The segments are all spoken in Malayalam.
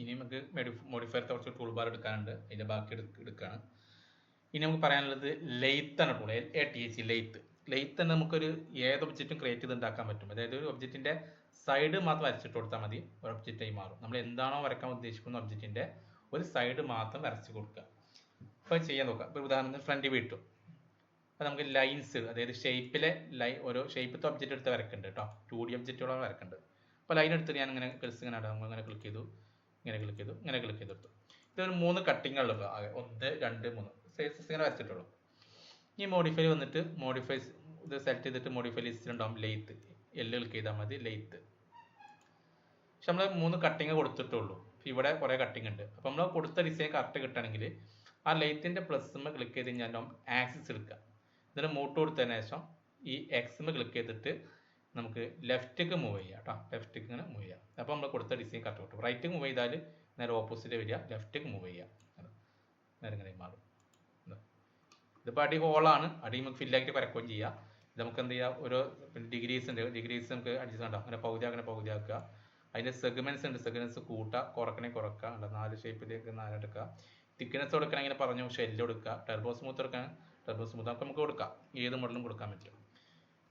ഇനി നമുക്ക് മോഡിഫയർ കുറച്ച് ടൂൾ ബാർ എടുക്കാനുണ്ട്. അതിന്റെ ബാക്കി എടുക്ക എടുക്കുകയാണ് ഇനി നമുക്ക് പറയാനുള്ളത് ലെയ്ത്ത് ആണ് tool A T H lathe lathe തന്നെ നമുക്കൊരു ഏത് ഒബ്ജക്റ്റും ക്രിയേറ്റ് ചെയ്ത് ഉണ്ടാക്കാൻ പറ്റും. അതായത് ഒരു ഒബ്ജക്റ്റിന്റെ സൈഡ് മാത്രം വരച്ചിട്ട് കൊടുത്താൽ മതി. ഒരു ഒബ്ജക്റ്റായി മാറും. നമ്മൾ എന്താണോ വരക്കാൻ ഉദ്ദേശിക്കുന്ന ഒബ്ജക്റ്റിന്റെ ഒരു സൈഡ് മാത്രം വരച്ച് കൊടുക്കുക. അപ്പോൾ ചെയ്യാൻ നോക്കാം. ഇപ്പോൾ ഉദാഹരണത്തിന് ഫ്രണ്ട് വിട്ടു അപ്പോൾ നമുക്ക് ലൈൻസ് അതായത് ഷേപ്പിലെ ലൈ ഓരോ ഷേപ്പിലത്തെ ഒബ്ജക്റ്റ് എടുത്ത് വരക്കുന്നുണ്ട് കേട്ടോ. ടു ഡി ഒബ്ജക്റ്റുകളാണ് വരക്കുന്നുണ്ട് അപ്പോൾ ലൈൻ എടുത്തിട്ട് ഞാൻ ഇങ്ങനെ ക്ലിസ് ഇങ്ങനെ ഇടാം. ഇങ്ങനെ ക്ലിക്ക് ചെയ്തു. ഇങ്ങനെ ക്ലിക്ക് ചെയ്തു ഇങ്ങനെ ക്ലിക്ക് ചെയ്തെടുത്തു. ഇതൊരു മൂന്ന് കട്ടിങ് ഉള്ളത്. ആകെ ഒന്ന് രണ്ട് മൂന്ന്. സൈസസ് ഇങ്ങനെ വരച്ചിട്ടുള്ളൂ. ഈ മോഡിഫൈ വന്നിട്ട് മോഡിഫൈ ഇത് സെലക്ട് ചെയ്തിട്ട് മോഡിഫൈ ലിസ്റ്റിൽ ഉണ്ടാവും ലെയ്ത്ത് എല്ല് ക്ലിക്ക് ചെയ്താൽ മതി. ലെയ്ത്ത് പക്ഷെ നമ്മൾ മൂന്ന് കട്ടിങ് കൊടുത്തിട്ടുള്ളൂ. ഇവിടെ കുറേ കട്ടിങ് ഉണ്ട്. അപ്പോൾ നമ്മൾ കൊടുത്ത ഡിസൈൻ കറക്റ്റ് കിട്ടണമെങ്കിൽ ആ ലെയ്ത്തിന്റെ പ്ലസ്സുമ്മ ക്ലിക്ക് ചെയ്ത് കഴിഞ്ഞാൽ ആക്സിസ് എടുക്കുക. എന്നിട്ട് മൂട്ട് കൊടുത്തതിന് ശേഷം ഈ എക്സ് ക്ലിക്ക് ചെയ്തിട്ട് നമുക്ക് ലെഫ്റ്റേക്ക് മൂവ് ചെയ്യാം കേട്ടോ. ലെഫ്റ്റിക്ക് ഇങ്ങനെ മൂവ് ചെയ്യാം. അപ്പോൾ നമ്മൾ കൊടുത്ത ഡിസൈൻ കറക്റ്റ് കിട്ടും റൈറ്റ് മൂവ് ചെയ്താൽ നേരെ ഓപ്പോസിറ്റ് വരിക ലെഫ്റ്റേക്ക് മൂവ് ചെയ്യാം. നേരെ ഇങ്ങനെ മാറും. ഇതാ. ഇതിപ്പോൾ അടി ഹോളാണ് അടി നമുക്ക് ഫില്ലാക്കിയിട്ട് വരക്കുകയും ചെയ്യാം. ഇത് നമുക്ക് എന്ത് ചെയ്യാം? ഓരോ ഡിഗ്രീസ് ഉണ്ട്. ഡിഗ്രീസ് നമുക്ക് അഡ്ജസ്റ്റ് ഉണ്ടാവും അങ്ങനെ പകുതി അങ്ങനെ പകുതി ആക്കുക. അതിന്റെ സെഗ്മെന്റ്സ് ഉണ്ട്. സെഗ്മെൻസ് കൂട്ടുക കുറക്കണേ കുറക്കുക. അല്ല നാല് ഷേപ്പിലേക്ക് നാലെടുക്കുക തിക്നെസ് കൊടുക്കണമെങ്കിൽ പറഞ്ഞു. ഷെല്ല് കൊടുക്കുക. ടെർബോ സ്മൂത്ത് എടുക്കാൻ ടെർബോ സ്മൂത്ത് നമുക്ക് കൊടുക്കാം. ഏത് മോഡലും കൊടുക്കാൻ പറ്റും.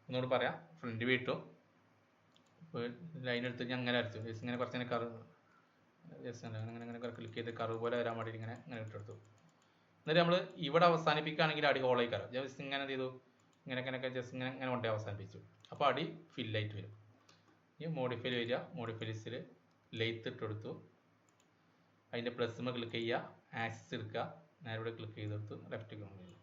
ഒന്നുകൂടി പറയാം. ഫ്രണ്ട് വീട്ടു ലൈൻ എടുത്ത് ഞാൻ അങ്ങനെ വരച്ചു. ജസ്റ്റ് ഇങ്ങനെ കുറച്ച് കറു ജസ്റ്റ് അങ്ങനെ അങ്ങനെ ക്ലിക്ക് ചെയ്ത് കറു പോലെ വരാൻ വേണ്ടി ഇങ്ങനെ ഇങ്ങനെ ഇട്ടെടുത്തു എന്നിട്ട് നമ്മൾ ഇവിടെ അവസാനിപ്പിക്കുകയാണെങ്കിൽ അടി ഹോളായി കയറാം. ജസ്റ്റ് ഇങ്ങനെ ചെയ്തു? ഇങ്ങനെ ഇങ്ങനെയൊക്കെ ജസ്റ്റ് ഇങ്ങനെ ഇങ്ങനെ കൊണ്ടേ അവസാനിപ്പിച്ചു. അപ്പോൾ അടി ഫില്ലായിട്ട് വരും. ഈ മോഡിഫൈ വരിക. മോഡിഫൈസിൽ ലെയ്ത്ത് ഇട്ടെടുത്തു അതിന്റെ പ്ലസ്മ ക്ലിക്ക് ചെയ്യുക. ആക്സിസ് എടുക്കുക. നേരെ ഇവിടെ ക്ലിക്ക് ചെയ്തെടുത്ത് ലെഫ്റ്റ് കൊണ്ടുപോയി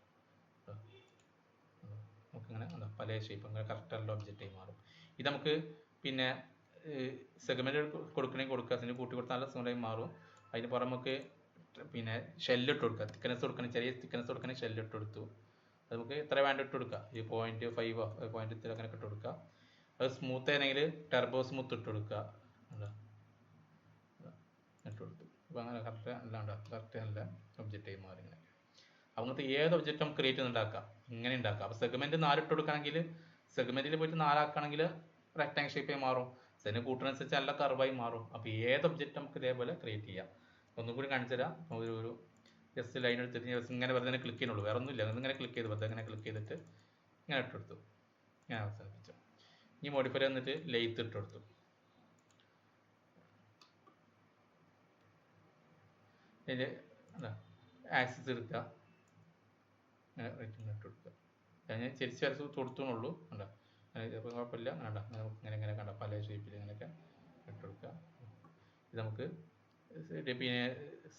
നമുക്കിങ്ങനെ എന്താ പല ഷേപ്പ് അങ്ങനെ കറക്റ്റുള്ള ഒബ്ജക്റ്റായി മാറും. ഇത് നമുക്ക് പിന്നെ സെഗ്മെന്റ് കൊടുക്കണമെങ്കിൽ കൊടുക്കുക. അതിന് കൂട്ടി കൊടുത്താൽ നല്ല സുഖമായി മാറും. അതിന് പുറമെ നമുക്ക് പിന്നെ ഷെല്ലിട്ട് കൊടുക്കുക. തിക്കനസ് കൊടുക്കണം ചെറിയ തിക്കനസ് കൊടുക്കണമെങ്കിൽ ഷെല്ലിട്ട് കൊടുത്തു. അത് നമുക്ക് എത്ര വേണ്ട ഇട്ട് കൊടുക്കുക ഈ പോയിന്റ് ഫൈവോ പോയിന്റ് ഇത്ര അങ്ങനെ ഇട്ട് കൊടുക്കുക അത് സ്മൂത്ത് ആണെങ്കിൽ ടെർബോ സ്മൂത്ത് ഇട്ട് കൊടുക്കുക. ഇട്ട് കൊടുത്തു. അപ്പോൾ അങ്ങനെ കറക്റ്റ് അല്ലാണ്ട് കറക്റ്റ് നല്ല ഒബ്ജക്റ്റായി മാറി ഇങ്ങനെ. അങ്ങനത്തെ ഏത് ഒബ്ജക്റ്റും ക്രിയേറ്റ് ഉണ്ടാക്കാം. ഇങ്ങനെ ഉണ്ടാക്കാം. അപ്പോൾ സെഗ്മെന്റ് നാലിട്ട് കൊടുക്കണമെങ്കിൽ സെഗ്മെന്റിൽ പോയിട്ട് നാലാക്കുകയാണെങ്കിൽ റെക്ടാങ് ഷേപ്പായി മാറും. സെന് കൂട്ടിനനുസരിച്ച് നല്ല കർവായി മാറും. അപ്പോൾ ഏത് ഒബ്ജക്റ്റ് നമുക്ക് ഇതേപോലെ ക്രിയേറ്റ് ചെയ്യാം. ഒന്നും കൂടി കാണിച്ചു തരാം. ഒരു ഒരു ജസ്റ്റ് ലൈൻ എടുത്തിട്ട് ഇങ്ങനെ വെറുതെ ക്ലിക്ക് ചെയ്യുന്നുള്ളൂ. വേറെ ഒന്നുമില്ല. ഇങ്ങനെ ക്ലിക്ക് ചെയ്ത് വെറുതെ ഇങ്ങനെ ക്ലിക്ക് ചെയ്തിട്ട് ഇങ്ങനെ ഇട്ടെടുത്തു ഞാൻ അവസാനിപ്പിച്ചു. ഈ മോഡിഫൈ വന്നിട്ട് ലെയ്ത്ത് ഇട്ടെടുത്തു എന്താ ആക്സിസ് എടുക്കുക. റേറ്റിംഗ് ഇട്ട് കൊടുക്കുക ഞാൻ ചെരിച്ച് വരച്ച് കൊടുത്തുള്ളൂ കണ്ട? ചിലപ്പോൾ കുഴപ്പമില്ല. കണ്ട? ഇങ്ങനെ ഇങ്ങനെ കണ്ട? പല ഷേപ്പിൽ ഇങ്ങനെയൊക്കെ ഇട്ട് കൊടുക്കുക ഇത് നമുക്ക് പിന്നെ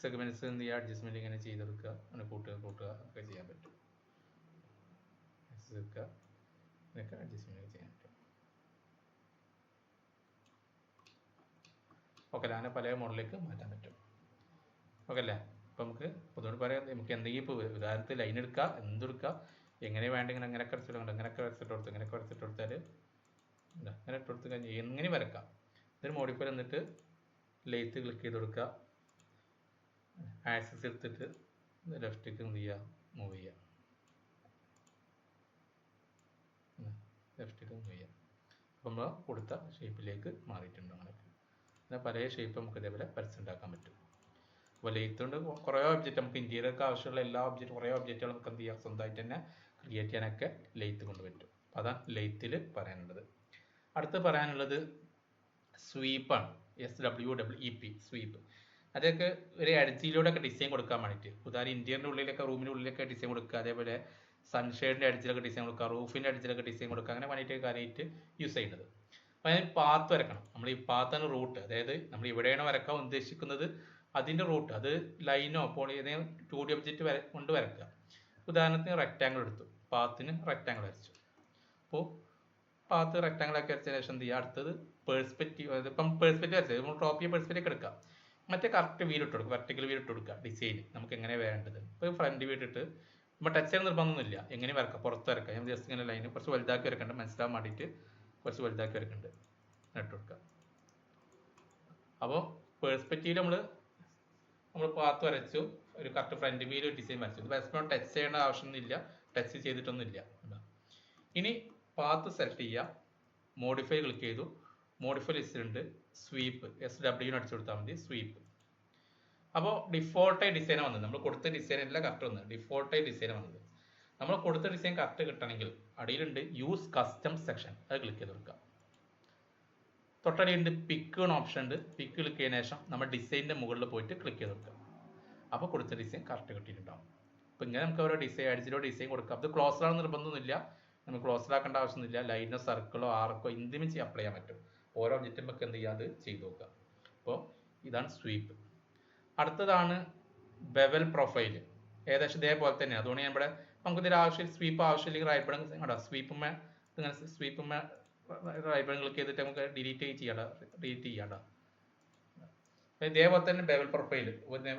സെഗ്മെന്റ്സ് എന്ത് ചെയ്യുക അഡ്ജസ്റ്റ്മെന്റ് ഇങ്ങനെ ചെയ്തെടുക്കുക. അങ്ങനെ കൂട്ടുക കൂട്ടുക ഒക്കെ ചെയ്യാൻ പറ്റും. എടുക്കുക ഇതൊക്കെ അഡ്ജസ്റ്റ്മെന്റ് ചെയ്യാൻ പറ്റും. ഓക്കെ അങ്ങനെ പല മോഡലിലേക്ക് മാറ്റാൻ പറ്റും. ഓക്കെ അല്ലേ? അപ്പോൾ നമുക്ക് പൊതുവെ പറയാം നമുക്ക് എന്തെങ്കിലും ഇപ്പോൾ ഉദാഹരണത്തിൽ ലൈൻ എടുക്കുക എന്തെടുക്കുക എങ്ങനെ വേണ്ടെങ്കിൽ അങ്ങനെയൊക്കെ വരച്ചിട്ടുണ്ട് അങ്ങനെയൊക്കെ വരച്ചിട്ട് കൊടുത്ത് ഇങ്ങനെയൊക്കെ വരച്ചിട്ട് കൊടുത്താൽ അങ്ങനെ ഇട്ട് കൊടുത്ത് കഴിഞ്ഞാൽ എങ്ങനെ വരക്കാം? ഇതിന് മോഡിഫൈ എന്നിട്ട് ലെയ്ത്ത് ക്ലിക്ക് ചെയ്ത് കൊടുക്കുക. ആക്സസ് എടുത്തിട്ട് ലെഫ്റ്റിലേക്ക് എന്ത് ചെയ്യുക? മൂവ് ചെയ്യുക. ലെഫ്റ്റിലേക്ക് മൂവ് ചെയ്യുക. അപ്പം നമ്മൾ കൊടുത്ത ഷേപ്പിലേക്ക് മാറിയിട്ടുണ്ട് അങ്ങനെയൊക്കെ. എന്നാൽ പല ഷേപ്പ് നമുക്ക് ഇതേപോലെ വരച്ചുണ്ടാക്കാൻ പറ്റും. അപ്പോൾ ലെയ്ത്ത് കൊണ്ട് കുറേ ഒബ്ജക്റ്റ് നമുക്ക് ഇന്ത്യയിലൊക്കെ ആവശ്യമുള്ള എല്ലാ ഒബ്ജക്റ്റ് കുറേ ഒബ്ജക്റ്റുകൾ നമുക്ക് എന്ത് ചെയ്യാം? സ്വന്തമായിട്ട് തന്നെ ക്രിയേറ്റ് ചെയ്യാനൊക്കെ ലെയ്ത്ത് കൊണ്ട് പറ്റും അപ്പം അതാണ് ലെയ്ത്തിൽ പറയാനുള്ളത് അടുത്ത് പറയാനുള്ളത് സ്വീപ്പാണ് S W W E P sweep അതൊക്കെ ഒരു അടിച്ചിലൂടെ ഒക്കെ ഡിസൈൻ കൊടുക്കാൻ വേണ്ടിയിട്ട്. ഉദാഹരണം ഇന്ത്യന്റെ ഉള്ളിലൊക്കെ റൂമിന്റെ ഉള്ളിലൊക്കെ ഡിസൈൻ കൊടുക്കുക. അതേപോലെ സൺഷെയ്ഡിന്റെ അടിച്ചിലൊക്കെ ഡിസൈൻ കൊടുക്കുക. റൂഫിന്റെ അടിച്ചിലൊക്കെ ഡിസൈൻ കൊടുക്കുക. അങ്ങനെ വേണ്ടിയിട്ട് കാര്യമായിട്ട് യൂസ് ചെയ്യുന്നത്. അപ്പോൾ അതിന് പാത്ത് വരക്കണം. നമ്മൾ ഈ പാത്താണ് റൂട്ട് അതായത് നമ്മൾ ഇവിടെയാണ് വരക്കാൻ ഉദ്ദേശിക്കുന്നത് അതിന്റെ റൂട്ട് അത് ലൈനോ പോളി ഏതെങ്കിലും ടു ഡി ഒബ്ജക്റ്റ് വര കൊണ്ട് വരക്കുക. ഉദാഹരണത്തിന് റെക്റ്റാങ്കിൾ എടുത്തു. പാത്തിന് റെക്റ്റാങ്കിൾ വരച്ചു. അപ്പോൾ പാത്ത് റെക്റ്റാങ്കിൾ ആക്കി വരച്ചതിന് ശേഷം എന്ത് ചെയ്യുക? അടുത്തത് പേഴ്സ്പെക്റ്റീവ് ഇപ്പം പേഴ്സ്പെക്റ്റീവ് വരച്ചത്. നമ്മൾ ടോപ്പ് ചെയ്യുക പേഴ്സ്പെക്റ്റീവ് എടുക്കുക എടുക്കാം. മറ്റേ കറക്റ്റ് വീൽ ഇട്ട് കൊടുക്കുക. വെർട്ടിക്കൽ വീൽ ഇട്ട് കൊടുക്കുക. ഡിസൈൻ നമുക്ക് എങ്ങനെ വേണ്ടത് ഇപ്പോൾ ഫ്രണ്ട് വീൽ ഇട്ട് നമ്മൾ ടച്ച് ചെയ്യാൻ നിർബന്ധമൊന്നുമില്ല. എങ്ങനെ വരക്കാം? പുറത്ത് വരക്കാം. ഞാൻ ജസ്റ്റ് ഇങ്ങനെ ലൈന് കുറച്ച് വലുതാക്കി വരക്കുന്നുണ്ട് മനസ്സിലാവാൻ വേണ്ടിയിട്ട് കുറച്ച് വലുതാക്കി വരക്കുന്നുണ്ട് ഇട്ട് കൊടുക്കുക. അപ്പോൾ പേഴ്സ്പെക്റ്റീവ് നമ്മൾ നമ്മൾ പാത്ത് വരച്ചു. ഒരു കറക്റ്റ് ഫ്രണ്ട് വീൽ ഡിസൈൻ വരച്ചു. ഇത് മാക്സിമം ടച്ച് ചെയ്യേണ്ട ആവശ്യമൊന്നുമില്ല. ടച്ച് ചെയ്തിട്ടൊന്നുമില്ല. ഇനി പാത്ത് സെലക്ട് ചെയ്യുക. മോഡിഫൈ ക്ലിക്ക് ചെയ്തു. മോഡിഫൈ ലിസ്റ്റ് ലിസ്റ്റിലുണ്ട് സ്വീപ്പ് എസ് ഡബ്ല്യു അടിച്ചു കൊടുത്താൽ മതി. സ്വീപ്പ് അപ്പോൾ ഡിഫോൾട്ടായി ഡിസൈൻ വന്നത്. നമ്മൾ കൊടുത്ത ഡിസൈൻ അല്ല കറക്റ്റ് വന്നത്. ഡിഫോൾട്ടായി ഡിസൈൻ വന്നത്. നമ്മൾ കൊടുത്ത ഡിസൈൻ കറക്റ്റ് കിട്ടണമെങ്കിൽ അടിയിലുണ്ട് യൂസ് കസ്റ്റം സെക്ഷൻ അത് ക്ലിക്ക് ചെയ്ത് കൊടുക്കുക. തൊട്ടടിയുണ്ട് പിക്ക് എന്ന ഓപ്ഷൻ ഉണ്ട്. പിക്ക് ക്ലിക്ക് ചെയ്യുന്ന ശേഷം നമ്മൾ ഡിസൈനിന്റെ മുകളിൽ പോയിട്ട് ക്ലിക്ക് ചെയ്ത് കൊടുക്കുക അപ്പോൾ കൊടുത്ത ഡിസൈൻ കറക്റ്റ് കിട്ടിയിട്ടുണ്ടാവും. അപ്പോൾ ഇങ്ങനെ നമുക്ക് ഓരോ ഡിസൈൻ അടിച്ചിട്ടോ ഡിസൈൻ കൊടുക്കാം. അത് ക്ലോസ്ഡാണെന്ന് നിർബന്ധമൊന്നുമില്ല. നമുക്ക് ക്ലോസ്ഡാക്കേണ്ട ആവശ്യമൊന്നുമില്ല. ലൈനോ സർക്കിളോ ആർക്കോ എന്തിനും ചെയ്യാൻ അപ്ലൈ ചെയ്യാൻ പറ്റും. ഓരോ ഒബ്ജക്റ്റും നമുക്ക് എന്ത് ചെയ്യുക അത് ചെയ്ത് നോക്കുക. അപ്പോൾ ഇതാണ് സ്വീപ്പ് അടുത്തതാണ് ബെവൽ പ്രൊഫൈൽ ഏകദേശം ഇതേപോലെ തന്നെ. അതുകൊണ്ട് ഞാൻ ഇവിടെ നമുക്ക് ഇതിൽ ആവശ്യം സ്വീപ്പ് ആവശ്യമില്ലെങ്കിൽ റൈറ്റ് ബട്ടൺ സ്വീപ്പ് സ്വീപ്പുമ്മ ഇങ്ങനെ സ്വീപ്പുമ്മ റൈറ്റ് ക്ലിക്ക് ചെയ്തിട്ട് നമുക്ക് ഡിലീറ്റ് ചെയ്യണ്ട ഡിലീറ്റ് ചെയ്യണ്ട. ഇതേപോലെ തന്നെ ബെവൽ പ്രൊഫൈൽ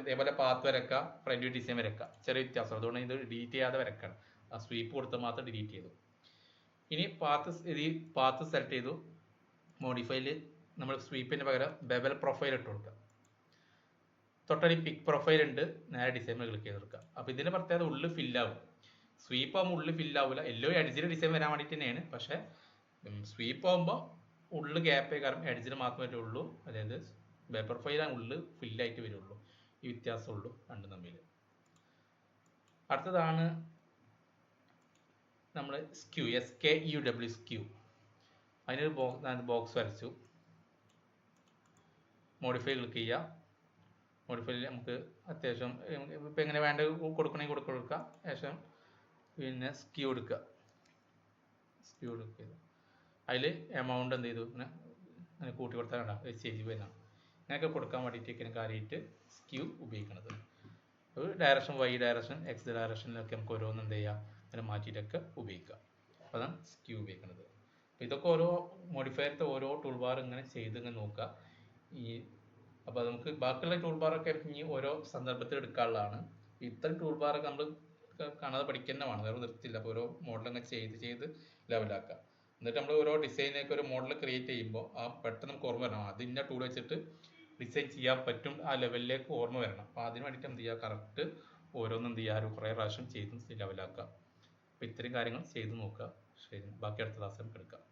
ഇതേപോലെ പാത്ത് വരക്കുക ഫ്രണ്ട് ഡിസൈൻ വരക്കുക ചെറിയ വ്യത്യാസം. അതുകൊണ്ട് ഇത് ഡിലീറ്റ് ചെയ്യാതെ വരക്കണം ആ സ്വീപ്പ് കൊടുത്ത് മാത്രം ഡിലീറ്റ് ചെയ്തു. ഇനി പാത്ത് ഇത് പാത്ത് സെലക്ട് ചെയ്തു. മോഡിഫൈയിൽ നമ്മൾ സ്വീപ്പിന് പകരം ബെവൽ പ്രൊഫൈൽ ഇട്ട് കൊടുക്കുക തൊട്ടടി പിക് പ്രൊഫൈൽ ഉണ്ട്. നേരെ ഡിസൈനിൽ ക്ലിക്ക് ചെയ്ത് കൊടുക്കുക അപ്പോൾ ഇതിന്റെ പ്രത്യേകത ഉള്ളിൽ ഫില്ലാവും സ്വീപ്പ് ആകുമ്പോൾ ഉള്ളിൽ ഫില്ലാവില്ല എല്ലോ അടിച്ചിട്ട് ഡിസൈൻ വരാൻ വേണ്ടിയിട്ട് തന്നെയാണ്. പക്ഷേ സ്വീപ്പ് ആകുമ്പോൾ ഉള്ളിൽ ഗ്യാപ്പേ കാരണം എഡ്ജിന് മാത്രമേ ഉള്ളൂ അതായത് പേപ്പർ ഫൈലാണ് ഉള്ളിൽ ഫില്ലായിട്ട് വരുള്ളൂ. ഈ വ്യത്യാസമുള്ളൂ രണ്ടും തമ്മിൽ അടുത്തതാണ് നമ്മൾ skew S K U W skew അതിനൊരു ബോക്സ് ബോക്സ് വരച്ചു. മോഡിഫൈ ക്ലിക്ക് ചെയ്യുക മോഡിഫൈയിൽ നമുക്ക് അത്യാവശ്യം ഇപ്പം എങ്ങനെ വേണ്ട കൊടുക്കണമെങ്കിൽ കൊടുക്ക കൊടുക്കുക ശേഷം പിന്നെ സ്ക്യൂ എടുക്കുക സ്ക്യൂ എടുക്കുക. അതിൽ എമൗണ്ട് എന്ത് ചെയ്തു? അങ്ങനെ കൂട്ടി കൊടുത്താൽ കണ്ട ചേഞ്ച് വരുന്നതാണ് ഇങ്ങനെയൊക്കെ കൊടുക്കാൻ വേണ്ടിയിട്ട് ഇങ്ങനെ കാര്യമായിട്ട് സ്ക്യൂ ഉപയോഗിക്കുന്നത് ഒരു ഡയറക്ഷൻ വൈ ഡയറക്ഷൻ എക്സ് ഡയറക്ഷനിലൊക്കെ നമുക്ക് ഓരോന്ന് എന്ത് ചെയ്യുക അങ്ങനെ മാറ്റിയിട്ടൊക്കെ ഉപയോഗിക്കാം അപ്പോൾ അതാണ് സ്ക്യൂ ഉപയോഗിക്കുന്നത് അപ്പോൾ ഇതൊക്കെ ഓരോ മോഡിഫയറിന്റെ ഓരോ ടൂൾ ബാർ ഇങ്ങനെ ചെയ്ത് ഇങ്ങനെ നോക്കുക. ഈ അപ്പോൾ നമുക്ക് ബാക്കിയുള്ള ടൂൾ ബാറൊക്കെ ഇനി ഓരോ സന്ദർഭത്തിൽ എടുക്കാനുള്ളതാണ്. ഇത്തരം ടൂൾ ബാറൊക്കെ നമ്മൾ കാണാതെ പഠിക്കുന്നതാണ് വേറെ നിർത്തില്ല അപ്പോൾ ഓരോ മോഡലങ്ങ് ചെയ്ത് ചെയ്ത് ലെവലാക്കുക എന്നിട്ട് നമ്മൾ ഓരോ ഡിസൈനൊക്കെ ഒരു മോഡൽ ക്രിയേറ്റ് ചെയ്യുമ്പോൾ ആ പെട്ടെന്ന് നമുക്ക് ഓർമ്മ വരണം. അത് ഇന്ന ടൂൾ വെച്ചിട്ട് ഡിസൈൻ ചെയ്യാൻ പറ്റും ആ ലെവലിലേക്ക് ഓർമ്മ വരണം. അപ്പോൾ അതിന് വേണ്ടിയിട്ട് എന്ത് ചെയ്യുക? കറക്റ്റ് ഓരോന്നും എന്ത് ചെയ്യുക? കുറേ പ്രാവശ്യം ചെയ്ത് ലെവലാക്കുക അപ്പോൾ ഇത്രയും കാര്യങ്ങൾ ചെയ്ത് നോക്കുക. ശരി. ബാക്കി അടുത്ത ക്ലാസ്സിൽ എടുക്കാം.